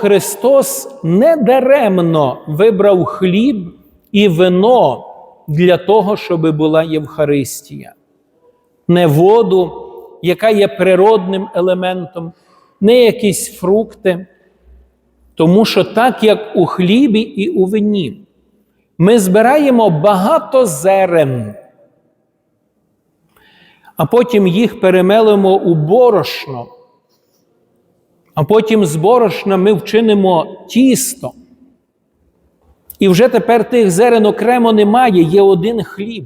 Христос недаремно вибрав хліб і вино для того, щоб була Євхаристія, не воду, яка є природним елементом, не якісь фрукти. Тому що так як у хлібі і у вині, ми збираємо багато зерен, а потім їх перемелимо у борошно, а потім з борошна ми вчинимо тісто. І вже тепер тих зерен окремо немає, є один хліб.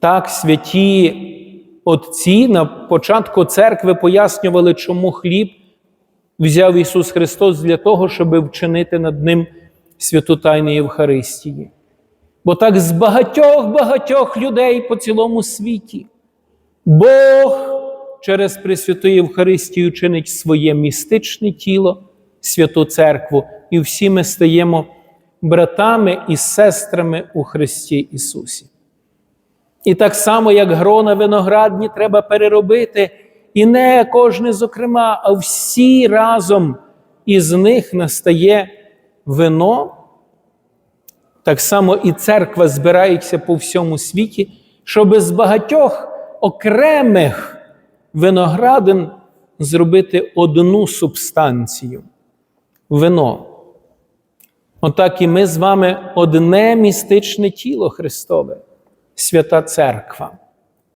Так святі отці на початку церкви пояснювали, чому хліб взяв Ісус Христос для того, щоб вчинити над ним святу Тайну Євхаристії. Бо так з багатьох-багатьох людей по цілому світі Бог через Пресвяту Євхаристію чинить своє містичне тіло, святу церкву, і всі ми стаємо братами і сестрами у Христі Ісусі. І так само, як грона виноградні, треба переробити, і не кожне зокрема, а всі разом із них настає вино. Так само і церква збирається по всьому світі, щоб з багатьох окремих виноградин зробити одну субстанцію вино. Отак і ми з вами одне містичне тіло Христове, свята Церква.